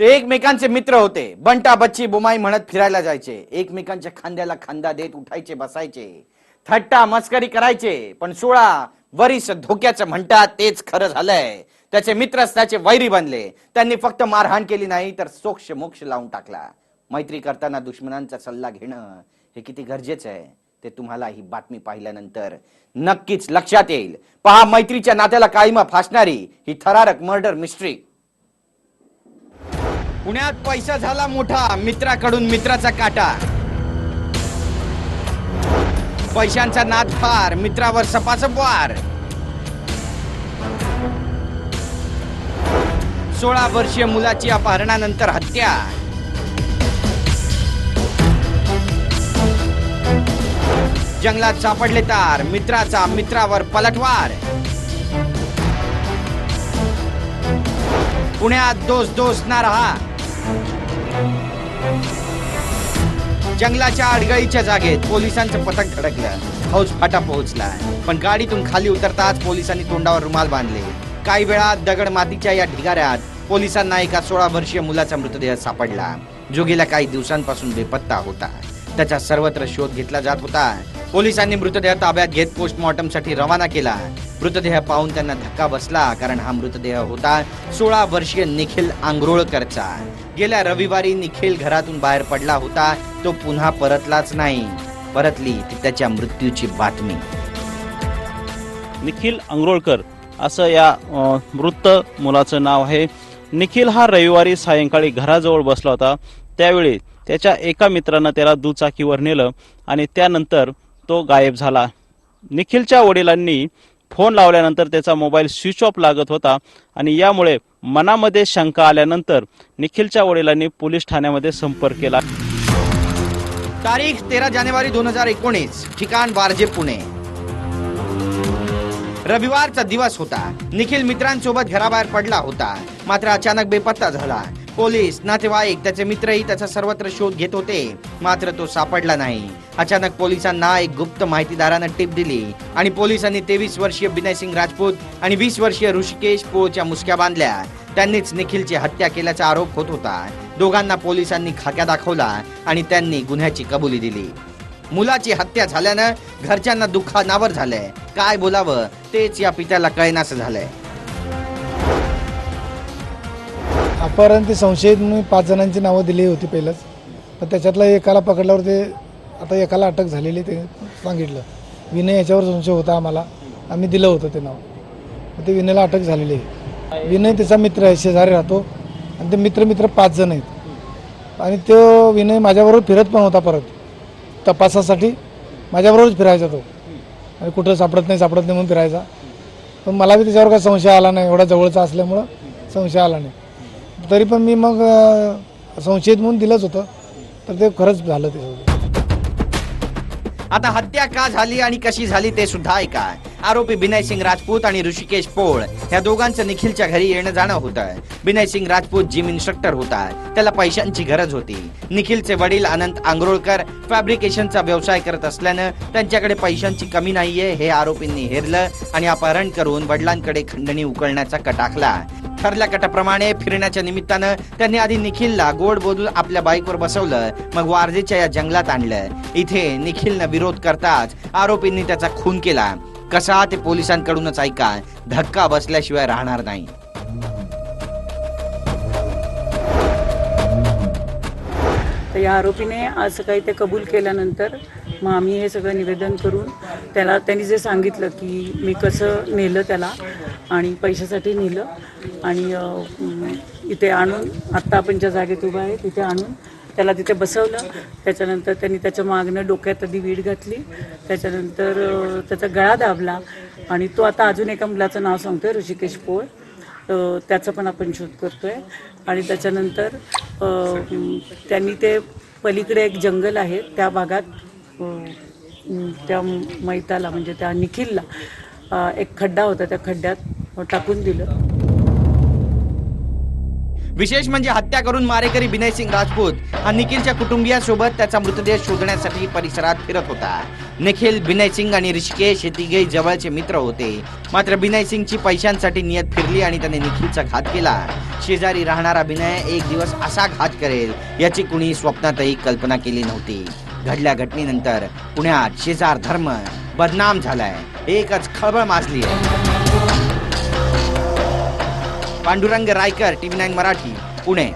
ते एकमेकांचे मित्र होते. बंटा बच्ची बुमाई म्हणत फिरायला जायचे. एकमेकांच्या खांद्याला खांदा देत उठायचे बसायचे. थट्टा मस्करी करायचे. पण सोळा वरीस धोक्याचं म्हणतात तेच खरं झालंय. त्याचे मित्रच त्याचे वैरी बनले. त्यांनी फक्त मारहाण केली नाही तर सोक्ष मोक्ष लावून टाकला. मैत्री करताना दुश्मनांचा सल्ला घेणं हे किती गरजेचं आहे ते तुम्हाला ही बातमी पाहिल्यानंतर नक्कीच लक्षात येईल. पहा मैत्रीच्या नात्याला काळीमा फासणारी ही थरारक मर्डर मिस्ट्री पुण्यात पैसा झाला मोठा मित्राकडून मित्राचा काटा. पैशांचा नाद फार मित्रावर सपासप वार. सोळा वर्षीय मुलाची अपहरणानंतर हत्या. जंगलात सापडले तार मित्राचा मित्रावर पलटवार. पुण्यात दोष दोष ना रहा जंगलाच्या अडगळीच्या जागेत पोलिसांचं पथक धडकलं हौस फाटा पोहोचला. पण गाडीतून खाली उतरताच पोलिसांनी तोंडावर रुमाल बांधले. काही वेळात दगड मातीच्या या ढिगाऱ्यात पोलिसांना एका सोळा वर्षीय मुलाचा मृतदेह सापडला. जो गेल्या काही दिवसांपासून बेपत्ता होता. त्याचा सर्वत्र शोध घेतला जात होता. पोलिसांनी मृतदेह ताब्यात घेत पोस्टमॉर्टमसाठी रवाना केला. मृतदेह पाहून त्यांना धक्का बसला कारण हा मृतदेह होता सोळा वर्षीय निखिल आंग्रोळकरचा गेल्या रविवारी निखिल घरातून बाहेर पडला होता तो पुन्हा परतलाच नाही. परतली ती त्याच्या मृत्यूची बातमी. निखिल अंग्रोळकर असं या मृत मुलाचं नाव आहे. निखिल हा रविवारी सायंकाळी घराजवळ बसला होता. त्यावेळी त्याच्या एका मित्रानं त्याला दुचाकीवर नेलं आणि त्यानंतर तो गायब झाला. निखिलच्या वडिलांनी फोन लावल्यानंतर त्याचा मोबाईल स्विच ऑफ लागत होता आणि यामुळे मनामध्ये शंका आल्यानंतर निखिलच्या वडिलांनी पोलीस ठाण्यामध्ये संपर्क केला. तारीख तेरा जानेवारी दोन हजार एकोणीस ठिकाण बारजे पुणे. रविवारचा दिवस होता. निखिल मित्रांसोबत घराबाहेर पडला होता. मात्र अचानक बेपत्ता झाला. पोलीस नातेवाईक त्याचे मित्रही त्याचा सर्वत्र शोध घेत होते. मात्र तो सापडला नाही. अचानक पोलिसांना एक गुप्त माहितीदारानं टिप दिली आणि पोलिसांनी तेवीस वर्षीय विनय सिंग राजपूत आणि वीस वर्षीय ऋषिकेश पोळच्या मुसक्या बांधल्या. त्यांनीच निखिलची हत्या केल्याचा आरोप होत होता. दोघांना पोलिसांनी खाक्या दाखवला आणि त्यांनी गुन्ह्याची कबुली दिली. मुलाची हत्या झाल्यानं घरच्यांना दुःखानावर झालंय. काय बोलावं? तेच या पित्याला कळेनासं झालंय. अपहरण ते संशयित म्हणून पाच जणांची नावं दिली होती पहिलंच. पण त्याच्यातला एकाला पकडल्यावर ते आता एकाला अटक झालेली ते सांगितलं. विनय याच्यावर संशय होता आम्हाला. आम्ही दिलं होतं ते नाव. ते विनयला अटक झालेली आहे. विनय त्याचा मित्र आहे शेजारी राहतो. आणि ते मित्र मित्र पाच जण आहेत. आणि तो विनय माझ्याबरोबर फिरत पण होता परत. तपासासाठी माझ्याबरोबरच फिरायचा तो. आणि कुठं सापडत नाही सापडत नाही म्हणून फिरायचा. पण मला बी त्याच्यावर काय संशय आला नाही. एवढा जवळचा असल्यामुळं संशय आला नाही. तरी पण मी मग संशयित म्हणून दिलंच होतं. तर ते खरंच झालं त्याच्यावर आता हत्या का झाली आणि कशी झाली ते सुद्धा ऐका. आरोपी विनय सिंग राजपूत आणि ऋषिकेश पोळ या दोघांचं निखिलच्या घरी येणं जाणं होतं. विनय सिंग राजपूत जिम इन्स्ट्रक्टर होता. त्याला पैशांची गरज होती. निखिलचे वडील अनंत आंग्रोळकर फॅब्रिकेशनचा व्यवसाय करत असल्यानं त्यांच्याकडे पैशांची कमी नाहीये हे आरोपींनी हेरलं आणि अपहरण करून वडिलांकडे खंडणी उकळण्याचा कट आखला ठरल्या कटाप्रमाणे फिरण्याच्या निमित्तानं त्यांनी आधी निखिलला गोड बोलून आपल्या बाईकवर बसवलं मग वारजेच्या या जंगलात आणलं. इथे निखिलनं विरोध करताच आरोपींनी त्याचा खून केला. कसा ते पोलिसांकडूनच ऐका धक्का बसल्याशिवाय राहणार नाही. तर या आरोपीने आज सकाळी ते कबूल केल्यानंतर मग आम्ही हे सगळं निवेदन करून त्याला त्यांनी जे सांगितलं की मी कसं नेलं त्याला आणि पैशासाठी नेलं आणि इथे आणून आत्ता आपण ज्या जागेत उभा आहे तिथे आणून त्याला तिथे बसवलं. त्याच्यानंतर त्यांनी त्याच्या मागणं डोक्यात आधी वीड घातली. त्याच्यानंतर त्याचा गळा दाबला आणि तो आता अजून एका मुलाचं नाव सांगतोय ऋषिकेश पोळ. त्याचं त्याचा पण आपण शोध करतोय. आणि त्याच्यानंतर त्यांनी ते पलीकडे एक जंगल आहे त्या भागात त्या मैताला म्हणजे त्या निखिलला एक खड्डा होता त्या खड्ड्यात टाकून दिलं. विशेष म्हणजे हत्या करून मारेकरी विनय सिंग राजपूत हा निखिलच्या कुटुंबियासोबत त्याचा मृतदेह शोधण्यासाठी परिसरात फिरत होता. निखिल विनय सिंग आणि ऋषिकेश हे तिघे जवळचे मित्र होते. मात्र विनय सिंगची पैशांसाठी नियत फिरली आणि त्याने निखिलचा घात केला. शेजारी राहणारा विनय एक दिवस असा घात करेल याची कुणी स्वप्नातही कल्पना केली नव्हती. घडल्या घटनेनंतर पुण्यात शेजार धर्म बदनाम झालाय. एकच खळबळ माजली आहे. Pandurang Raykar TV nine Marathi Pune.